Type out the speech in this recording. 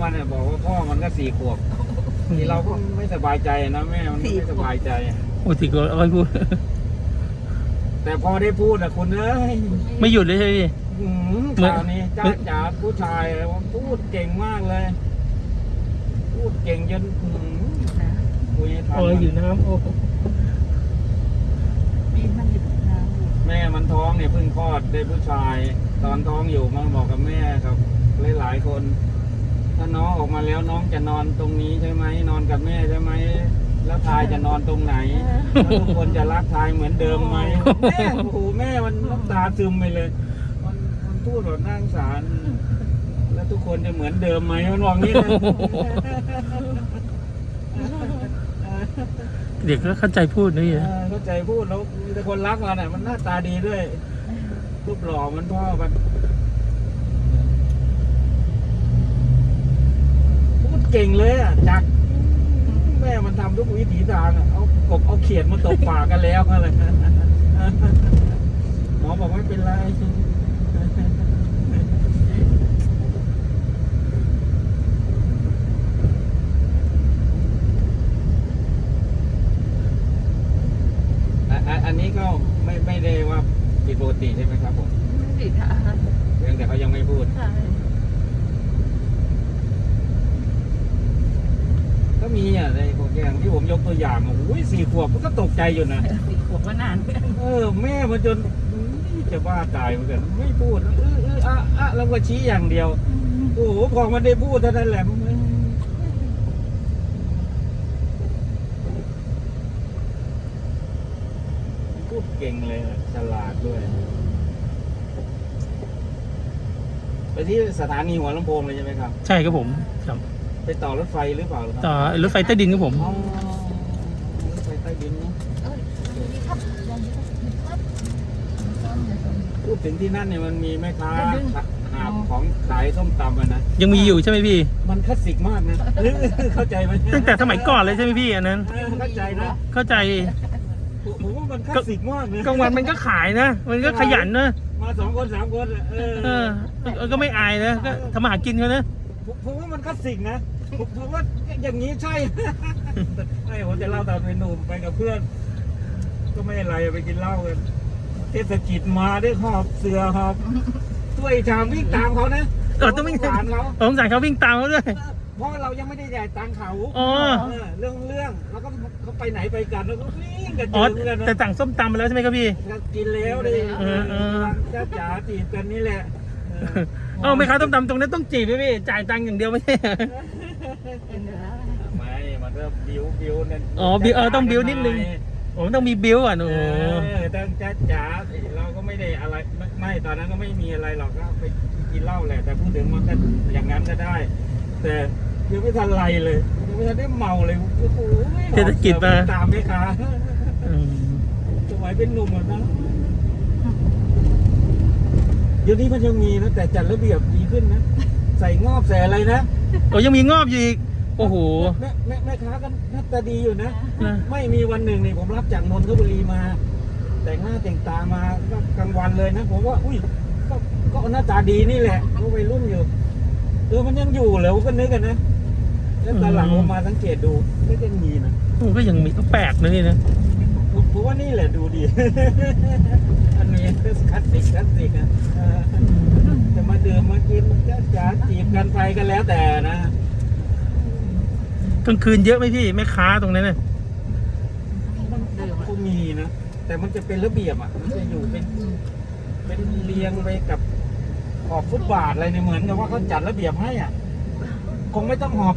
มันเนี่ยบอกว่าพ่อมันก็สี่ขวบที่เราก็ไม่สบายใจนะแม่มันไม่สบายใจ โอ้ติดก็เอาไว้พูดแต่พอได้พูดนะคุณเอ้ยไม่หยุดเลยใช่ไหมพี่หืมเหมือนข่าวนี้จ้าจ๋าผู้ชายมันพูดเก่งมากเลย พูดเก่งจนหืมคุยให้ทันโอ้ยอยู่น้ำโอ้ปีนมันอยู่น้ำแม่มันท้องเนี่ยเพิ่งคลอดได้ผู้ชาย ตอนท้องอยู่มันบอกกับแม่ครับหลายๆคน ถ้าน้องออกมาแล้วน้องจะนอนตรงนี้ใช่ไหมนอนกับแม่ใช่ไหมแล้วทายจะนอนตรงไหนแล้วทุกคนจะรักทายเหมือนเดิมไหมแม่โอ้โหแม่มันน้ำตาซึมไปเลย มันมันพูดแบบน่าสงสารแล้วทุกคนจะเหมือนเดิมไหมมันบอกนี้นะเด็กก็เข้าใจพูดนี่เออเข้าใจพูดแล้วมีแต่คนรักมันอะมันหน้าตาดีด้วยรูปหล่อเหมันพ่อมันพูด เก่งเลยอะจักแม่มันทำทุกวิถีทางอะเอากบเอาเขียดมาตบปากกันแล้วอะไรหมอบอกไม่เป็นไรอะอะอันนี้ก็ไม่ไม่ได้ว่าผิดปกติใช่ไหมครับผมไม่ผิดค่ะเพียงแต่เขายังไม่พูด ใช่ ก็มีอ่ะในโปรแกรมที่ผมยกตัวอย่างอะอุ้ยสี่ขวบมันก็ตกใจอยู่นะสี่ขวบก็นานเหมือนกันเออ แม่มันจนนี่จะบ้าตายเหมือนกัน ไม่พูดเออเอออะอะแล้วก็ชี้อย่างเดียวโอ้โหพอมันได้พูดเท่านั้นแหละมันพูดเก่งเลยอะฉลาดด้วยไปที่สถานีหัวลำโพงเลยใช่ไหมครับ ใช่ครับผมครับ ไปต่อรถไฟหรือเปล่าครับต่อรถไฟใต้ดินครับผม อ๋อรถไฟใต้ดินเนาะเอ้ยดูดิครับลองดูครับต้นเนี่ยต้นพูดถึงที่นั่นเนี่ยมันมีแม่ค้าหาบของขายส้มตำอะนะ ยังมีอยู่ใช่ไหมพี่ มันคลาสสิกมากนะหรือเข้าใจไหมตั้งแต่สมัยก่อนเลยใช่ไหมพี่อันนั้น เออเข้าใจนะเข้าใจผมผมว่ามันคลาสสิกมากนะกลางวันมันก็ขายนะ มันก็ขยันนะมาสองคนสามคนอะเออเออเออก็ไม่อายนะก็ทำมาหากินเขานะ ผมผมว่ามันคลาสสิกนะ ผมผมว่าอย่างนี้ใช่ ไม่ผมจะเล่าตอนเป็นหนุ่มไปกับเพื่อน ก็ไม่อะไรไปกินเหล้ากันเทศกิจมาได้หอบเสือหอบถ้วยชามวิ่งตามเขานะเออต้องวิ่งสงสารเขาสงสารเขาวิ่งตามเขาด้วย เพราะเรายังไม่ได้จ่ายตังค์เขาอ๋อ เออเรื่องเรื่องแล้วก็เขาไปไหนไปกันแล้วก็วิ่งกันอ๋อ เจอกันแต่นะสั่งส้มตำมาแล้วใช่ไหมครับพี่ก็กินแล้วดิเออเออ จ้าจ๋าจีบกันนี่แหละเออ เอ้าไม่ค้าส้มตำตรงนั้นต้องจีบไหมพี่ จ่ายตังค์อย่างเดียวไม่ใช่เหรอเป็นเนื้อ ไม่ มันก็บิ้วบิ้วเนี่ยอ๋อบิ้วเออต้องบิ้วนิดนึง ผมต้องมีบิวอะเอโอ้โหอต้องจ้าจ๋าเราก็ไม่ได้อะไรไม่ไม่ตอนนั้นก็ไม่มีอะไรหรอกก็ไปกินเหล้าแหละ แต่พูดถึงมันก็อย่างนั้นก็ได้ แต่ยังไม่ทันไรเลยยังไม่ทันได้เมาเลยโอ้โหเศรษฐกิจมา ตามไหมคะอืมสมัยเป็นหนุ่มอะนะเดี๋ยวนี้มันยังมีนะแต่จัดระเบียบดีขึ้นนะ ใส่งอบใส่อะไรนะโอ้ยังมีงอบอยู่อีก โอ้โห แม่แม่แม่ค้ากันหน้าตาดีอยู่นะ นะ ไม่มีวันหนึ่งนี่ผมรับจากนนทบุรีมา แต่งหน้าแต่งตามาก็กลางวันเลยนะ ผมว่า อุ้ยก็ก็หน้าตาดีนี่แหละก็วัยรุ่นอยู่เออมันยังอยู่เหรอผมก็นึกกันนะแล้วตอนหลังผมมาสังเกตดูก็ยังมีนะ โอ้ก็ยังมีก็แปลกนะนี่นะผมผมว่านี่แหละดูดี อันนี้คือคลาสสิกคลาสสิกอะเออจะมาดื่มมากินจ้าจ๋าจีบกันไปกันแล้วแต่นะกลางคืนเยอะไหมพี่แม่ค้าตรงนั้นน่ะมันก็มีนะแต่มันจะเป็นระเบียบอะมันจะอยู่เป็นเป็นเรียงไปกับขอบฟุตบาทอะไรเนี่ยเหมือนกับว่าเขาจัดระเบียบให้อะ คงไม่ต้องหอบ